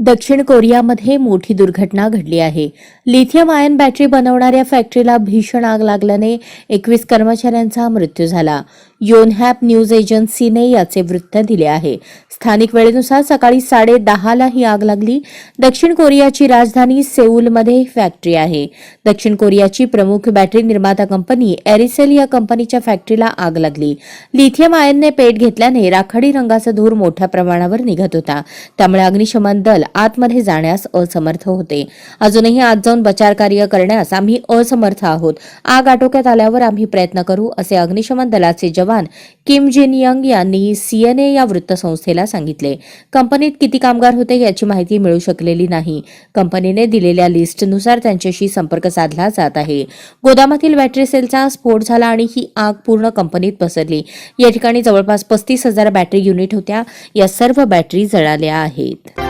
दक्षिण कोरियामध्ये मोठी दुर्घटना घडली आहे. लिथियम आयन बॅटरी बनवणाऱ्या फॅक्टरीला भीषण आग लागल्याने एकवीस कर्मचाऱ्यांचा मृत्यू झाला. योनहॅप न्यूज एजन्सीने याचे वृत्त दिले आहे. स्थानिक वेळेनुसार सकाळी साडे दहाला ही आग लागली. दक्षिण कोरियाची राजधानी सेऊलमध्ये फॅक्टरी आहे. दक्षिण कोरियाची प्रमुख बॅटरी निर्माता कंपनी एरिसेल या कंपनीच्या फॅक्टरीला आग लागली. लिथियम आयनने पेट घेतल्याने राखाडी रंगाचा धूर मोठ्या प्रमाणावर निघत होता. त्यामुळे अग्निशमन दल आतमध्ये जाण्यास असमर्थ होते. अजूनही आत जाऊन बचाव कार्य करण्यास आम्ही असमर्थ आहोत. आग आटोक्यात आल्यावर आम्ही प्रयत्न करू असे अग्निशमन दलाचे जवान किम जिन यंग यांनी सीएनए या वृत्तसंस्थेला सांगितले. कंपनीत किती कामगार होते याची माहिती मिळू शकलेली नाही. कंपनीने दिलेल्या लिस्टनुसार त्यांच्याशी संपर्क साधला जात आहे. गोदामातील बॅटरी सेलचा स्फोट झाला आणि ही आग पूर्ण कंपनीत पसरली. या ठिकाणी जवळपास पस्तीस हजार बॅटरी युनिट होत्या. या सर्व बॅटरी जळाल्या आहेत.